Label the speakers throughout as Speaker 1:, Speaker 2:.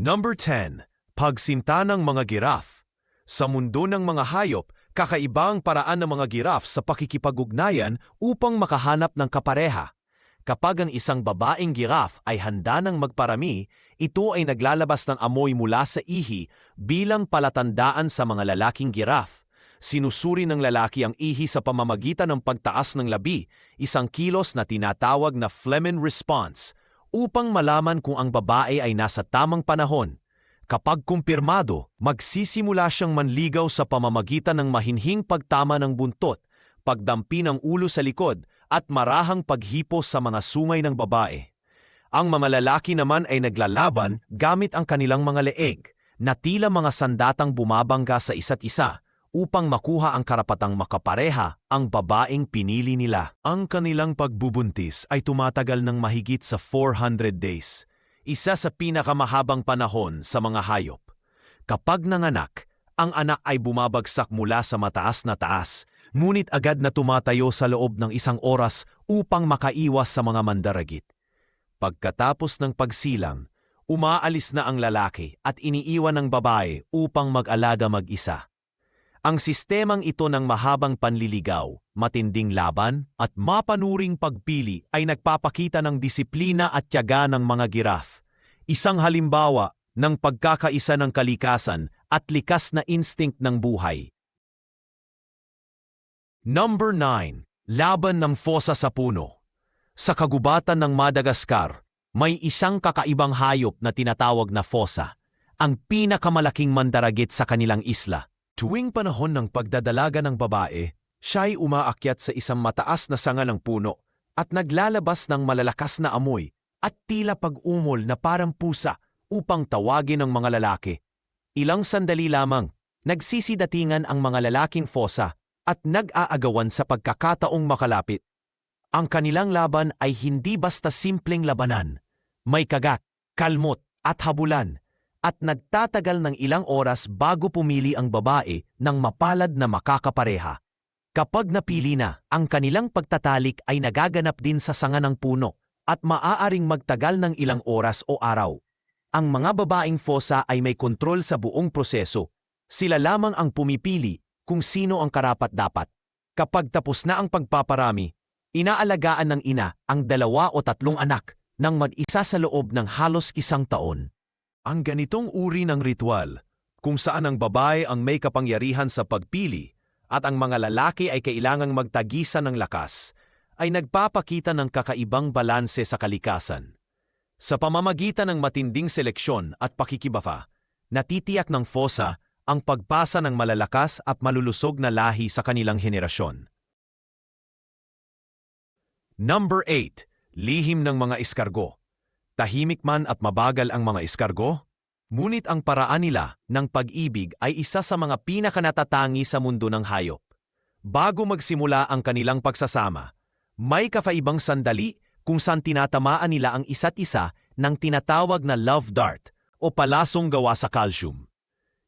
Speaker 1: Number 10. Pagsinta ng mga giraffe. Sa mundo ng mga hayop, kakaiba ang paraan ng mga giraffe sa pakikipag-ugnayan upang makahanap ng kapareha. Kapag ang isang babaeng giraffe ay handa ng magparami, ito ay naglalabas ng amoy mula sa ihi bilang palatandaan sa mga lalaking giraffe. Sinusuri ng lalaki ang ihi sa pamamagitan ng pagtaas ng labi, isang kilos na tinatawag na phlegm response, upang malaman kung ang babae ay nasa tamang panahon. Kapag kumpirmado, magsisimula siyang manligaw sa pamamagitan ng mahinhing pagtama ng buntot, pagdampi ng ulo sa likod, at marahang paghipo sa mga sungay ng babae. Ang mga lalaki naman ay naglalaban gamit ang kanilang mga leeg, na tila mga sandatang bumabangga sa isa't isa, upang makuha ang karapatang makapareha ang babaeng pinili nila. Ang kanilang pagbubuntis ay tumatagal ng mahigit sa 400 days, isa sa pinakamahabang panahon sa mga hayop. Kapag nanganak, ang anak ay bumabagsak mula sa mataas na taas, ngunit agad na tumatayo sa loob ng isang oras upang makaiwas sa mga mandaragit. Pagkatapos ng pagsilang, umaalis na ang lalaki at iniiwan ng babae upang mag-alaga mag-isa. Ang sistemang ito ng mahabang panliligaw, matinding laban at mapanuring pagpili ay nagpapakita ng disiplina at tiyaga ng mga giraffe. Isang halimbawa ng pagkakaisa ng kalikasan at likas na instinct ng buhay. Number 9. Laban ng fosa sa puno. Sa kagubatan ng Madagascar, may isang kakaibang hayop na tinatawag na fosa, ang pinakamalaking mandaragit sa kanilang isla. Tuwing panahon ng pagdadalaga ng babae, siya ay umaakyat sa isang mataas na sanga ng puno at naglalabas ng malalakas na amoy at tila pag-umol na parang pusa upang tawagin ang mga lalaki. Ilang sandali lamang, nagsisidatingan ang mga lalaking fosa at nag-aagawan sa pagkakataong makalapit. Ang kanilang laban ay hindi basta simpleng labanan. May kagat, kalmot at habulan at nagtatagal ng ilang oras bago pumili ang babae ng mapalad na makakapareha. Kapag napili na, ang kanilang pagtatalik ay nagaganap din sa sanga ng puno at maaaring magtagal ng ilang oras o araw. Ang mga babaeng fosa ay may kontrol sa buong proseso. Sila lamang ang pumipili kung sino ang karapat-dapat. Kapag tapos na ang pagpaparami, inaalagaan ng ina ang dalawa o tatlong anak nang mag-isa sa loob ng halos isang taon. Ang ganitong uri ng ritual, kung saan ang babae ang may kapangyarihan sa pagpili at ang mga lalaki ay kailangang magtagisan ng lakas, ay nagpapakita ng kakaibang balanse sa kalikasan. Sa pamamagitan ng matinding seleksyon at pakikibafa, natitiyak ng FOSA ang pagpasa ng malalakas at malulusog na lahi sa kanilang henerasyon. Number 8. Lihim ng mga iskargo. Tahimik man at mabagal ang mga iskargo, ngunit ang paraan nila ng pag-ibig ay isa sa mga pinakanatatangi sa mundo ng hayop. Bago magsimula ang kanilang pagsasama, may kafaibang sandali kung saan tinatamaan nila ang isa't isa ng tinatawag na love dart o palasong gawa sa calcium.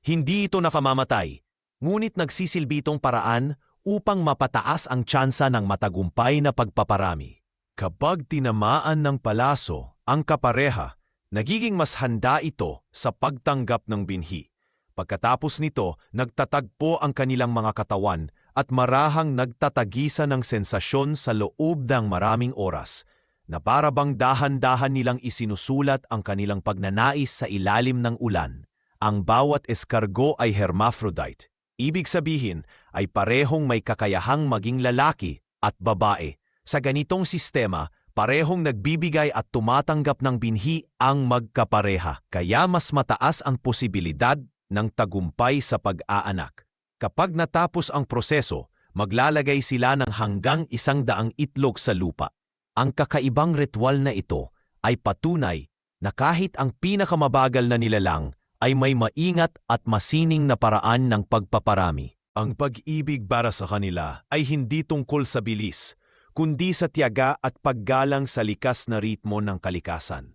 Speaker 1: Hindi ito nakamamatay, ngunit nagsisilbi itong paraan upang mapataas ang tsansa ng matagumpay na pagpaparami. Kapag tinamaan ng palaso ang kapareha, nagiging mas handa ito sa pagtanggap ng binhi. Pagkatapos nito, nagtatagpo ang kanilang mga katawan at marahang nagtatagisa ng sensasyon sa loob ng maraming oras na para bang dahan-dahan nilang isinusulat ang kanilang pagnanais sa ilalim ng ulan. Ang bawat eskargo ay hermaphrodite. Ibig sabihin ay parehong may kakayahang maging lalaki at babae. Sa ganitong sistema, parehong nagbibigay at tumatanggap ng binhi ang magkapareha, kaya mas mataas ang posibilidad ng tagumpay sa pag-aanak. Kapag natapos ang proseso, maglalagay sila ng hanggang isang daang itlog sa lupa. Ang kakaibang ritual na ito ay patunay na kahit ang pinakamabagal na nilalang ay may maingat at masining na paraan ng pagpaparami. Ang pag-ibig para sa kanila ay hindi tungkol sa bilis, kundi sa tiyaga at paggalang sa likas na ritmo ng kalikasan.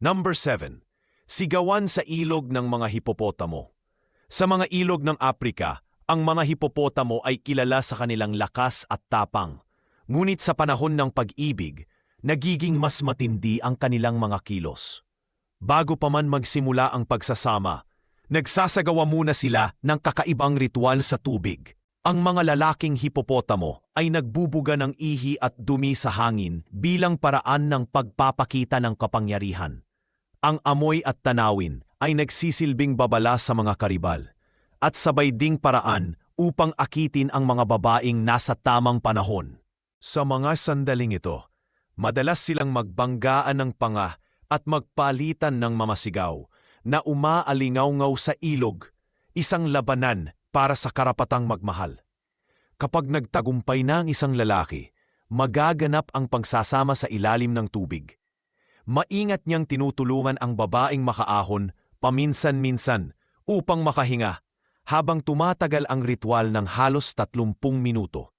Speaker 1: Number 7. Sigawan sa ilog ng mga hipopotamo. Sa mga ilog ng Aprika, ang mga hipopotamo ay kilala sa kanilang lakas at tapang. Ngunit sa panahon ng pag-ibig, nagiging mas matindi ang kanilang mga kilos. bago pa man magsimula ang pagsasama, nagsasagawa muna sila ng kakaibang ritual sa tubig. Ang mga lalaking hipopotamo ay nagbubuga ng ihi at dumi sa hangin bilang paraan ng pagpapakita ng kapangyarihan. Ang amoy at tanawin ay nagsisilbing babala sa mga karibal at sabay ding paraan upang akitin ang mga babaeng nasa tamang panahon. Sa mga sandaling ito, madalas silang magbanggaan ng panga at magpalitan ng mamasigaw na umaalingaw-ngaw sa ilog, isang labanan para sa karapatang magmahal. Kapag nagtagumpay na ang isang lalaki, magaganap ang pagsasama sa ilalim ng tubig. Maingat niyang tinutulungan ang babaeng makaahon paminsan-minsan upang makahinga habang tumatagal ang ritual ng halos 30 minuto.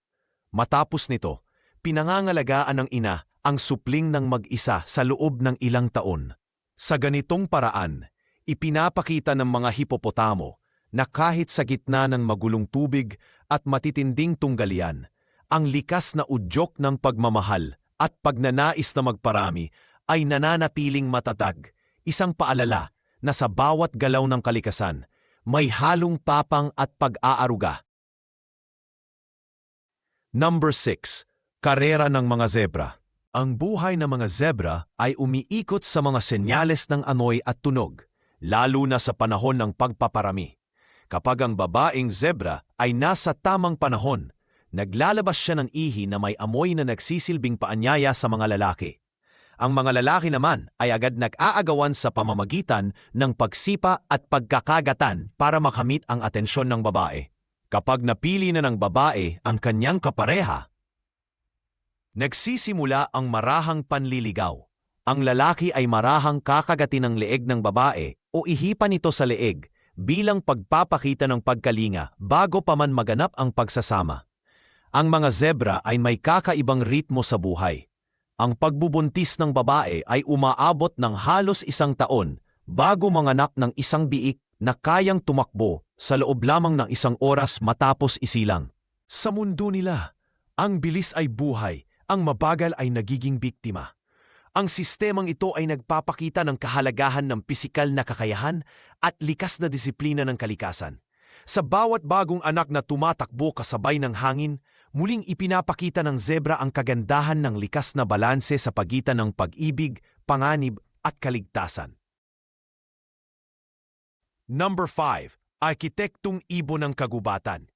Speaker 1: Matapos nito, pinangangalagaan ng ina ang supling ng mag-isa sa loob ng ilang taon. Sa ganitong paraan, ipinapakita ng mga hipopotamo na kahit sa gitna ng magulong tubig at matitinding tunggalian, ang likas na udyok ng pagmamahal at pagnanais na magparami ay nananatiling matatag, isang paalala na sa bawat galaw ng kalikasan, may halong tapang at pag-aaruga. Number 6. Karera ng mga zebra. Ang buhay ng mga zebra ay umiikot sa mga senyales ng anoy at tunog, lalo na sa panahon ng pagpaparami. Kapag ang babaeng zebra ay nasa tamang panahon, naglalabas siya ng ihi na may amoy na nagsisilbing paanyaya sa mga lalaki. Ang mga lalaki naman ay agad nag-aagawan sa pamamagitan ng pagsipa at pagkakagatan para makamit ang atensyon ng babae. Kapag napili na ng babae ang kanyang kapareha, nagsisimula ang marahang panliligaw. Ang lalaki ay marahang kakagatin ng leeg ng babae o ihipan ito sa leeg bilang pagpapakita ng pagkalinga bago pa man maganap ang pagsasama. Ang mga zebra ay may kakaibang ritmo sa buhay. Ang pagbubuntis ng babae ay umaabot ng halos isang taon bago manganak ng isang biik na kayang tumakbo sa loob lamang ng isang oras matapos isilang. Sa mundo nila, ang bilis ay buhay, ang mabagal ay nagiging biktima. Ang sistemang ito ay nagpapakita ng kahalagahan ng pisikal na kakayahan at likas na disiplina ng kalikasan. Sa bawat bagong anak na tumatakbo kasabay ng hangin, muling ipinapakita ng zebra ang kagandahan ng likas na balanse sa pagitan ng pag-ibig, panganib at kaligtasan. Number 5. Arkitektong ibon ng kagubatan.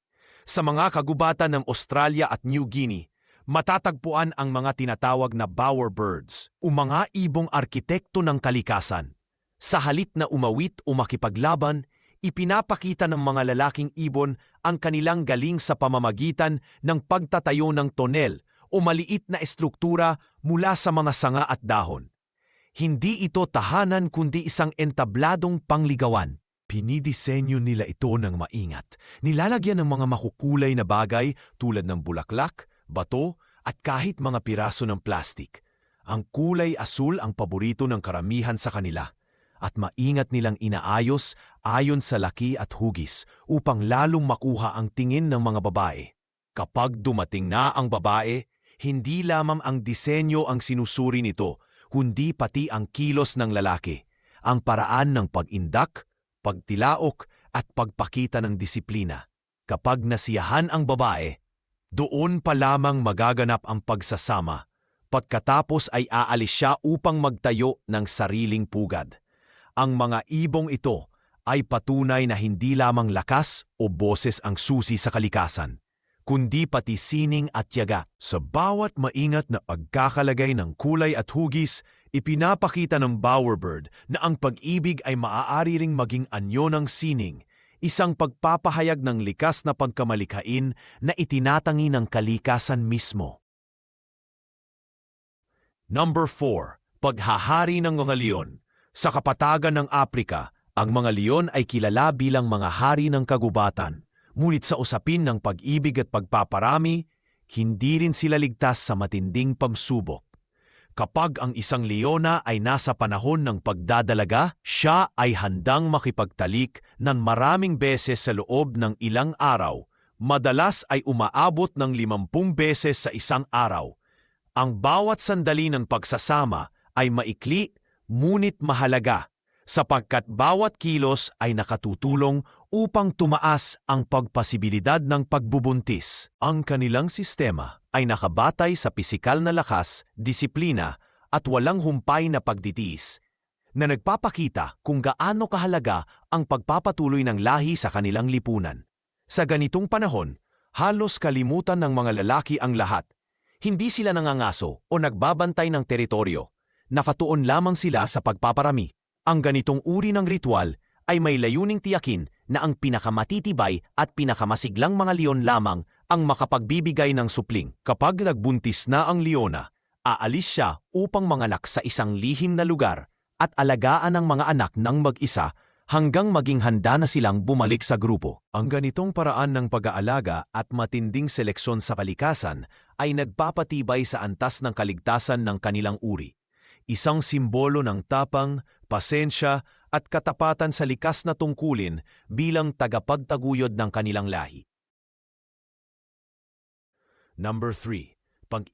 Speaker 1: Sa mga kagubatan ng Australia at New Guinea, matatagpuan ang mga tinatawag na bowerbirds o mga ibong arkitekto ng kalikasan. Sa halip na umawit o makipaglaban, ipinapakita ng mga lalaking ibon ang kanilang galing sa pamamagitan ng pagtatayo ng tonel o maliit na estruktura mula sa mga sanga at dahon. Hindi ito tahanan kundi isang entabladong pangligawan. Pinidisenyo nila ito ng maingat. Nilalagyan ng mga makukulay na bagay tulad ng bulaklak, bato at kahit mga piraso ng plastik. Ang kulay asul ang paborito ng karamihan sa kanila at maingat nilang inaayos ayon sa laki at hugis upang lalong makuha ang tingin ng mga babae. Kapag dumating na ang babae, hindi lamang ang disenyo ang sinusuri nito, kundi pati ang kilos ng lalaki, ang paraan ng pag-indak, pagtilaok at pagpakita ng disiplina. Kapag nasiyahan ang babae, doon pa lamang magaganap ang pagsasama. Pagkatapos ay aalis siya upang magtayo ng sariling pugad. Ang mga ibong ito ay patunay na hindi lamang lakas o boses ang susi sa kalikasan, kundi pati sining at tiyaga. Sa bawat maingat na pagkakalagay ng kulay at hugis, ipinapakita ng bowerbird na ang pag-ibig ay maaari ring maging anyo ng sining, isang pagpapahayag ng likas na pagkamalikhain na itinatangi ng kalikasan mismo. Number 4. Paghahari ng mga leon. Sa kapatagan ng Aprika, ang mga leon ay kilala bilang mga hari ng kagubatan. Ngunit sa usapin ng pag-ibig at pagpaparami, hindi rin sila ligtas sa matinding pamsubok. Kapag ang isang leona ay nasa panahon ng pagdadalaga, siya ay handang makipagtalik ng maraming beses sa loob ng ilang araw. Madalas ay umaabot ng limampung beses sa isang araw. Ang bawat sandali ng pagsasama ay maikli ngunit mahalaga sapagkat bawat kilos ay nakatutulong upang tumaas ang pagpasibilidad ng pagbubuntis. Ang kanilang sistema ay nakabatay sa pisikal na lakas, disiplina at walang humpay na pagditiis na nagpapakita kung gaano kahalaga ang pagpapatuloy ng lahi sa kanilang lipunan. Sa ganitong panahon, halos kalimutan ng mga lalaki ang lahat. Hindi sila nangangaso o nagbabantay ng teritoryo. Nakatuon lamang sila sa pagpaparami. Ang ganitong uri ng ritual ay may layuning tiyakin na ang pinakamatitibay at pinakamasiglang mga leon lamang ang makapagbibigay ng supling. Kapag nagbuntis na ang leona, aalis siya upang manganak sa isang lihim na lugar at alagaan ang mga anak ng mag-isa hanggang maging handa na silang bumalik sa grupo. Ang ganitong paraan ng pag-aalaga at matinding seleksyon sa kalikasan ay nagpapatibay sa antas ng kaligtasan ng kanilang uri. Isang simbolo ng tapang, pasensya at katapatan sa likas na tungkulin bilang tagapagtaguyod ng kanilang lahi. Number 3. Pag